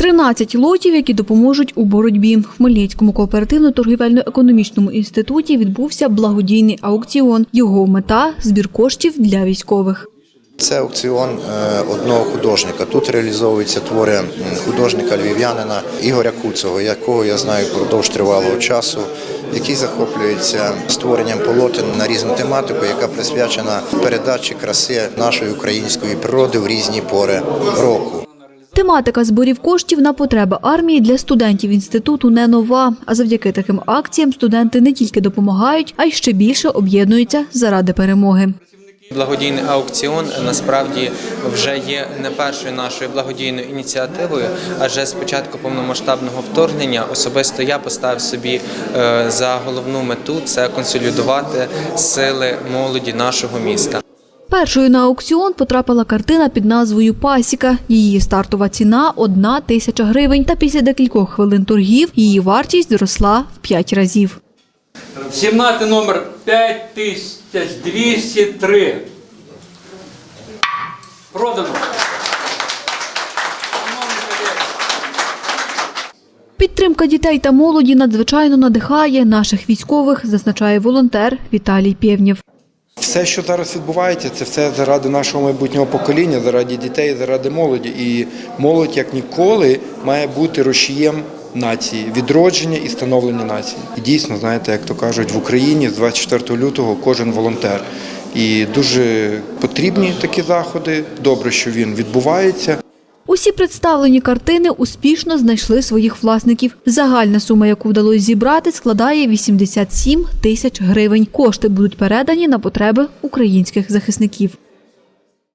13 лотів, які допоможуть у боротьбі. В Хмельницькому кооперативно-торгівельно-економічному інституті відбувся благодійний аукціон. Його мета збір коштів для військових. Це аукціон е, одного художника. Тут реалізовуються твори художника львів'янина Ігоря Куцого, якого я знаю впродовж тривалого часу, який захоплюється створенням полотен на різну тематику, яка присвячена передачі краси нашої української природи в різні пори року. Тематика зборів коштів на потреби армії для студентів інституту не нова. А завдяки таким акціям студенти не тільки допомагають, а й ще більше об'єднуються заради перемоги. Благодійний аукціон насправді вже є не першою нашою благодійною ініціативою, адже з початку повномасштабного вторгнення особисто я поставив собі е, за головну мету це консолідувати сили молоді нашого міста. Першою на аукціон потрапила картина під назвою Пасіка. Її стартова ціна – одна тисяча гривень. Та після декількох хвилин торгів її вартість зросла в п'ять разів. 17 номер 5203. Продано. Підтримка дітей та молоді надзвичайно надихає наших військових, зазначає волонтер Віталій Пєвнєв. Все, що зараз відбувається, це все заради нашого майбутнього покоління, заради дітей, заради молоді. І молодь як ніколи має бути рушієм нації, відродження і становлення нації. І дійсно, знаєте, як то кажуть, в Україні з 24 лютого кожен волонтер. І дуже потрібні такі заходи. Добре, що він відбувається. Усі представлені картини успішно знайшли своїх власників. Загальна сума, яку вдалося зібрати, складає 87 тисяч гривень. Кошти будуть передані на потреби українських захисників.